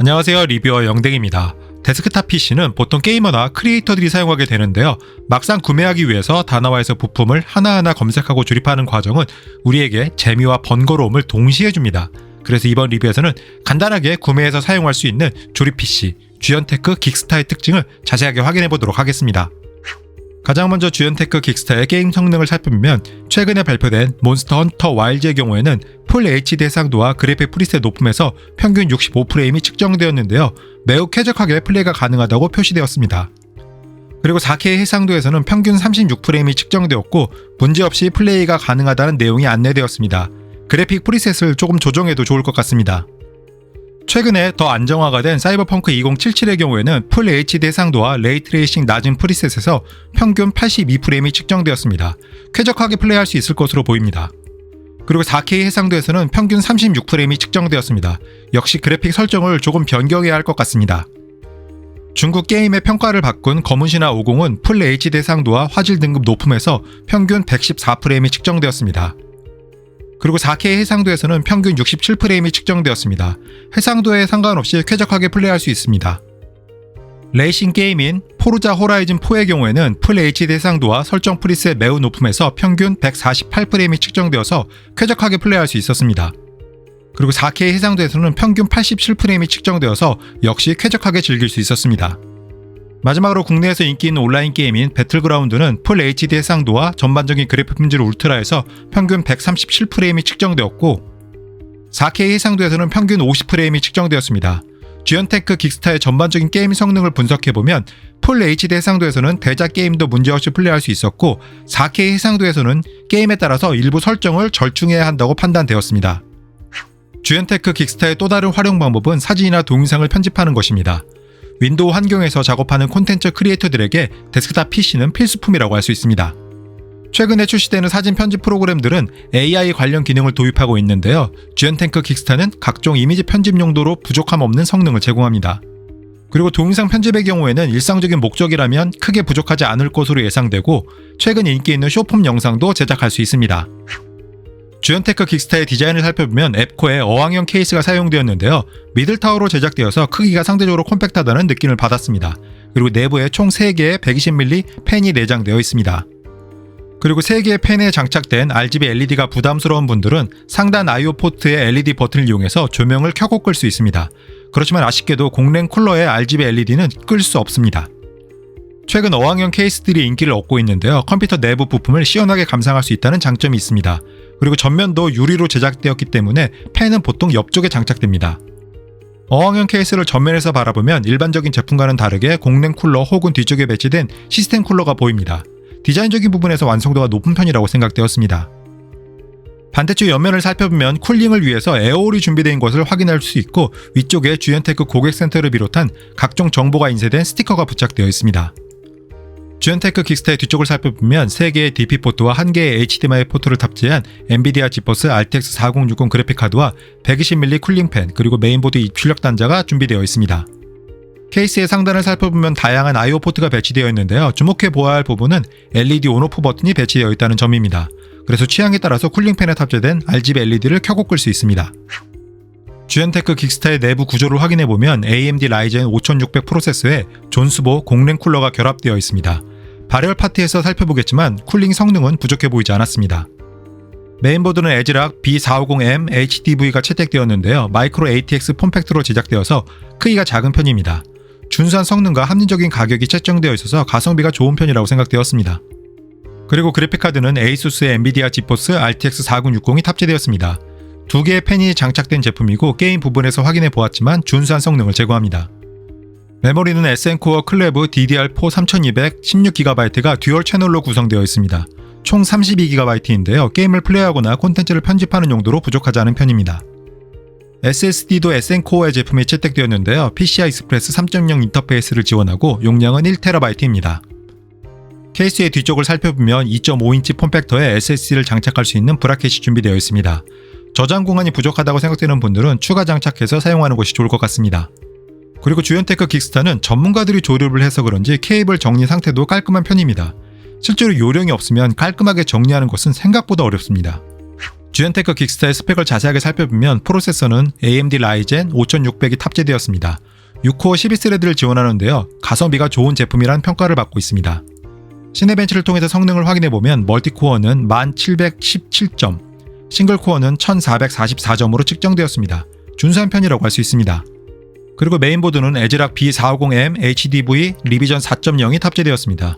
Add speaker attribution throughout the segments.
Speaker 1: 안녕하세요 리뷰어 영댕입니다. 데스크탑 PC는 보통 게이머나 크리에이터들이 사용하게 되는데요. 막상 구매하기 위해서 다나와에서 부품을 하나하나 검색하고 조립하는 과정은 우리에게 재미와 번거로움을 동시에 줍니다. 그래서 이번 리뷰에서는 간단하게 구매해서 사용할 수 있는 조립 PC, 주연테크 긱스타의 특징을 자세하게 확인해 보도록 하겠습니다. 가장 먼저 주연테크 긱스타의 게임 성능을 살펴보면 최근에 발표된 몬스터 헌터 와일즈의 경우에는 풀 HD 해상도와 그래픽 프리셋 높음에서 평균 65프레임이 측정되었는데요. 매우 쾌적하게 플레이가 가능하다고 표시되었습니다. 그리고 4K 해상도에서는 평균 36프레임이 측정되었고 문제없이 플레이가 가능하다는 내용이 안내되었습니다. 그래픽 프리셋을 조금 조정해도 좋을 것 같습니다. 최근에 더 안정화가 된 사이버펑크 2077의 경우에는 풀 HD 해상도와 레이트레이싱 낮은 프리셋에서 평균 82프레임이 측정되었습니다. 쾌적하게 플레이할 수 있을 것으로 보입니다. 그리고 4K 해상도에서는 평균 36프레임이 측정되었습니다. 역시 그래픽 설정을 조금 변경해야 할 것 같습니다. 중국 게임의 평가를 바꾼 검은신화 50은 풀 HD 해상도와 화질 등급 높음에서 평균 114프레임이 측정되었습니다. 그리고 4K 해상도에서는 평균 67프레임이 측정되었습니다. 해상도에 상관없이 쾌적하게 플레이할 수 있습니다. 레이싱 게임인 포르자 호라이즌 4의 경우에는 풀 HD 해상도와 설정 프리셋 매우 높음에서 평균 148프레임이 측정되어서 쾌적하게 플레이할 수 있었습니다. 그리고 4K 해상도에서는 평균 87프레임이 측정되어서 역시 쾌적하게 즐길 수 있었습니다. 마지막으로 국내에서 인기 있는 온라인 게임인 배틀그라운드는 풀 HD 해상도와 전반적인 그래픽 품질 울트라에서 평균 137프레임이 측정되었고 4K 해상도에서는 평균 50프레임이 측정되었습니다. 주연테크 긱스타의 전반적인 게임 성능을 분석해보면 풀 HD 해상도에서는 대작 게임도 문제없이 플레이할 수 있었고 4K 해상도에서는 게임에 따라서 일부 설정을 절충해야 한다고 판단되었습니다. 주연테크 긱스타의 또 다른 활용 방법은 사진이나 동영상을 편집하는 것입니다. 윈도우 환경에서 작업하는 콘텐츠 크리에이터들에게 데스크탑 PC는 필수품이라고 할 수 있습니다. 최근에 출시되는 사진 편집 프로그램들은 AI 관련 기능을 도입하고 있는데요. 주연탱크 킥스타는 각종 이미지 편집 용도로 부족함 없는 성능을 제공합니다. 그리고 동영상 편집의 경우에는 일상적인 목적이라면 크게 부족하지 않을 것으로 예상되고 최근 인기 있는 쇼폼 영상도 제작할 수 있습니다. 주연테크 긱스타의 디자인을 살펴보면 앱코에 어항형 케이스가 사용되었는데요. 미들타워로 제작되어서 크기가 상대적으로 콤팩트하다는 느낌을 받았습니다. 그리고 내부에 총 3개의 120mm 펜이 내장되어 있습니다. 그리고 3개의 펜에 장착된 RGB LED가 부담스러운 분들은 상단 IO 포트의 LED 버튼을 이용해서 조명을 켜고 끌 수 있습니다. 그렇지만 아쉽게도 공랭 쿨러의 RGB LED는 끌 수 없습니다. 최근 어항형 케이스들이 인기를 얻고 있는데요. 컴퓨터 내부 부품을 시원하게 감상할 수 있다는 장점이 있습니다. 그리고 전면도 유리로 제작되었기 때문에 펜은 보통 옆쪽에 장착됩니다. 어항형 케이스를 전면에서 바라보면 일반적인 제품과는 다르게 공랭 쿨러 혹은 뒤쪽에 배치된 시스템 쿨러가 보입니다. 디자인적인 부분에서 완성도가 높은 편이라고 생각되었습니다. 반대쪽 옆면을 살펴보면 쿨링을 위해서 에어홀이 준비된 것을 확인할 수 있고 위쪽에 주연테크 고객센터를 비롯한 각종 정보가 인쇄된 스티커가 부착되어 있습니다. 주연테크 킥스타의 뒤쪽을 살펴보면 3개의 DP 포트와 1개의 HDMI 포트를 탑재한 엔비디아 지포스 RTX 4060 그래픽 카드와 120mm 쿨링팬 그리고 메인보드 입출력 단자가 준비되어 있습니다. 케이스의 상단을 살펴보면 다양한 I/O 포트가 배치되어 있는데요. 주목해 보아야 할 부분은 LED 온오프 버튼이 배치되어 있다는 점입니다. 그래서 취향에 따라서 쿨링팬에 탑재된 RGB LED를 켜고 끌 수 있습니다. 주연테크 긱스타의 내부 구조를 확인해 보면 AMD 라이젠 5600 프로세서에 존스보 공랭 쿨러가 결합되어 있습니다. 발열 파트에서 살펴보겠지만 쿨링 성능은 부족해 보이지 않았습니다. 메인보드는 에즈락 B450M HDV가 채택되었는데요. 마이크로 ATX 폼팩트로 제작되어서 크기가 작은 편입니다. 준수한 성능과 합리적인 가격이 책정되어 있어서 가성비가 좋은 편이라고 생각되었습니다. 그리고 그래픽카드는 에이수스의 엔비디아 지포스 RTX 4060이 탑재되었습니다. 두 개의 펜이 장착된 제품이고 게임 부분에서 확인해 보았지만 준수한 성능을 제공합니다. 메모리는 SN코어 클레브 DDR4 3200 16GB가 듀얼 채널로 구성되어 있습니다. 총 32GB인데요. 게임을 플레이하거나 콘텐츠를 편집하는 용도로 부족하지 않은 편입니다. SSD도 SN코어의 제품이 채택되었는데요. PCI 익스프레스 3.0 인터페이스를 지원하고 용량은 1TB입니다. 케이스의 뒤쪽을 살펴보면 2.5인치 폼팩터에 SSD를 장착할 수 있는 브라켓이 준비되어 있습니다. 저장 공간이 부족하다고 생각되는 분들은 추가 장착해서 사용하는 것이 좋을 것 같습니다. 그리고 주연테크 긱스타는 전문가들이 조립을 해서 그런지 케이블 정리 상태도 깔끔한 편입니다. 실제로 요령이 없으면 깔끔하게 정리하는 것은 생각보다 어렵습니다. 듀엔테크 긱스타의 스펙을 자세하게 살펴보면 프로세서는 AMD 라이젠 5600이 탑재되었습니다. 6코어 12스레드를 지원하는데요. 가성비가 좋은 제품이란 평가를 받고 있습니다. 시네벤치를 통해서 성능을 확인해보면 멀티코어는 1717점, 싱글코어는 1444점으로 측정되었습니다. 준수한 편이라고 할 수 있습니다. 그리고 메인보드는 에즈락 B450M HDV 리비전 4.0이 탑재되었습니다.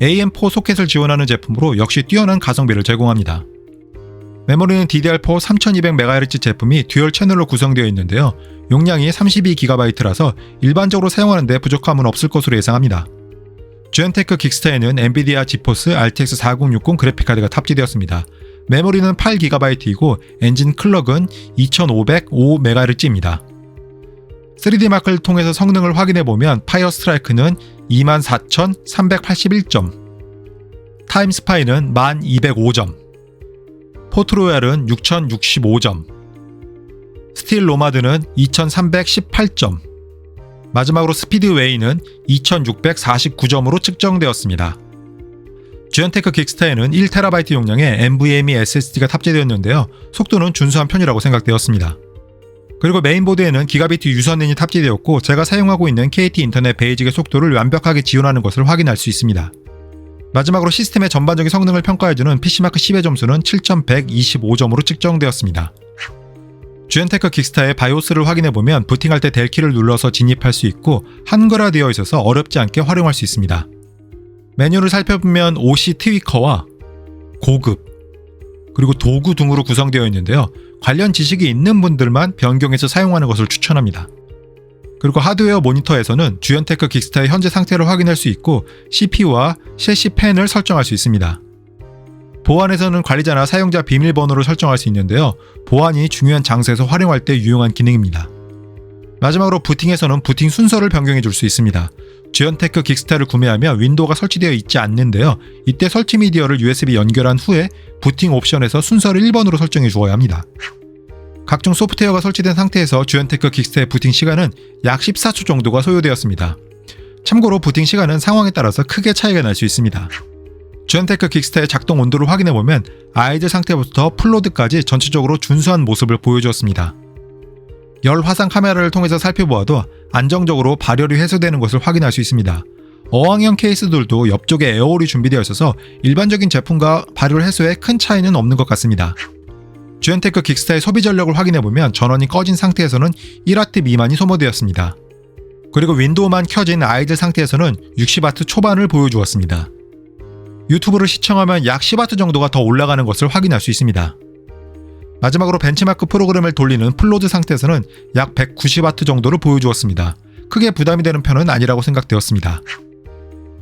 Speaker 1: AM4 소켓을 지원하는 제품으로 역시 뛰어난 가성비를 제공합니다. 메모리는 DDR4 3200MHz 제품이 듀얼 채널로 구성되어 있는데요. 용량이 32GB라서 일반적으로 사용하는데 부족함은 없을 것으로 예상합니다. 듀엔테크 긱스타에는 엔비디아 지포스 RTX 4060 그래픽카드가 탑재되었습니다. 메모리는 8GB이고 엔진 클럭은 2505MHz입니다. 3D 마크를 통해서 성능을 확인해 보면 파이어 스트라이크는 24,381점, 타임 스파이는 1,205점, 포트로얄은 6,065점, 스틸 로마드는 2,318점, 마지막으로 스피드 웨이는 2,649점으로 측정되었습니다. 듀언테크 긱스타에는 1TB 용량의 NVMe SSD가 탑재되었는데요. 속도는 준수한 편이라고 생각되었습니다. 그리고 메인보드에는 기가비트 유선랜이 탑재되었고 제가 사용하고 있는 KT 인터넷 베이직의 속도를 완벽하게 지원하는 것을 확인할 수 있습니다. 마지막으로 시스템의 전반적인 성능을 평가해주는 PC마크 10의 점수는 7125점으로 측정되었습니다. 듀엔테크 긱스타의 바이오스를 확인해보면 부팅할 때 델키를 눌러서 진입할 수 있고 한글화 되어 있어서 어렵지 않게 활용할 수 있습니다. 메뉴를 살펴보면 OC 트위커와 고급, 그리고 도구 등으로 구성되어 있는데요. 관련 지식이 있는 분들만 변경해서 사용하는 것을 추천합니다. 그리고 하드웨어 모니터에서는 듀언테크 긱스타의 현재 상태를 확인할 수 있고 CPU와 셰시 펜을 설정할 수 있습니다. 보안에서는 관리자나 사용자 비밀번호를 설정할 수 있는데요. 보안이 중요한 장소에서 활용할 때 유용한 기능입니다. 마지막으로 부팅에서는 부팅 순서를 변경해 줄 수 있습니다. 듀언테크 긱스타를 구매하면 윈도우가 설치되어 있지 않는데요. 이때 설치 미디어를 USB 연결한 후에 부팅 옵션에서 순서를 1번으로 설정해 주어야 합니다. 각종 소프트웨어가 설치된 상태에서 듀언테크 긱스타의 부팅 시간은 약 14초 정도가 소요되었습니다. 참고로 부팅 시간은 상황에 따라서 크게 차이가 날 수 있습니다. 듀언테크 긱스타의 작동 온도를 확인해 보면 아이들 상태부터 플로드까지 전체적으로 준수한 모습을 보여주었습니다. 열 화상 카메라를 통해서 살펴보아도 안정적으로 발열이 해소되는 것을 확인할 수 있습니다. 어항형 케이스들도 옆쪽에 에어홀이 준비되어 있어서 일반적인 제품과 발열 해소에 큰 차이는 없는 것 같습니다. 듀엔테크 긱스타의 소비 전력을 확인해보면 전원이 꺼진 상태에서는 1W 미만이 소모되었습니다. 그리고 윈도우만 켜진 아이들 상태에서는 60W 초반을 보여주었습니다. 유튜브를 시청하면 약 10W 정도가 더 올라가는 것을 확인할 수 있습니다. 마지막으로 벤치마크 프로그램을 돌리는 플로드 상태에서는 약 190W 정도를 보여주었습니다. 크게 부담이 되는 편은 아니라고 생각되었습니다.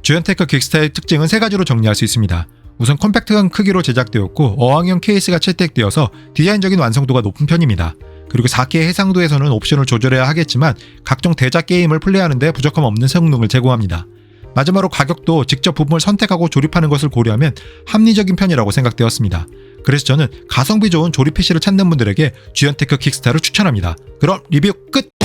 Speaker 1: 듀엔테크 긱스타의 특징은 세 가지로 정리할 수 있습니다. 우선 컴팩트한 크기로 제작되었고 어항형 케이스가 채택되어서 디자인적인 완성도가 높은 편입니다. 그리고 4K 해상도에서는 옵션을 조절해야 하겠지만 각종 대작 게임을 플레이하는데 부족함 없는 성능을 제공합니다. 마지막으로 가격도 직접 부품을 선택하고 조립하는 것을 고려하면 합리적인 편이라고 생각되었습니다. 그래서 저는 가성비 좋은 조립 PC를 찾는 분들에게 듀언테크 킥스타를 추천합니다. 그럼 리뷰 끝!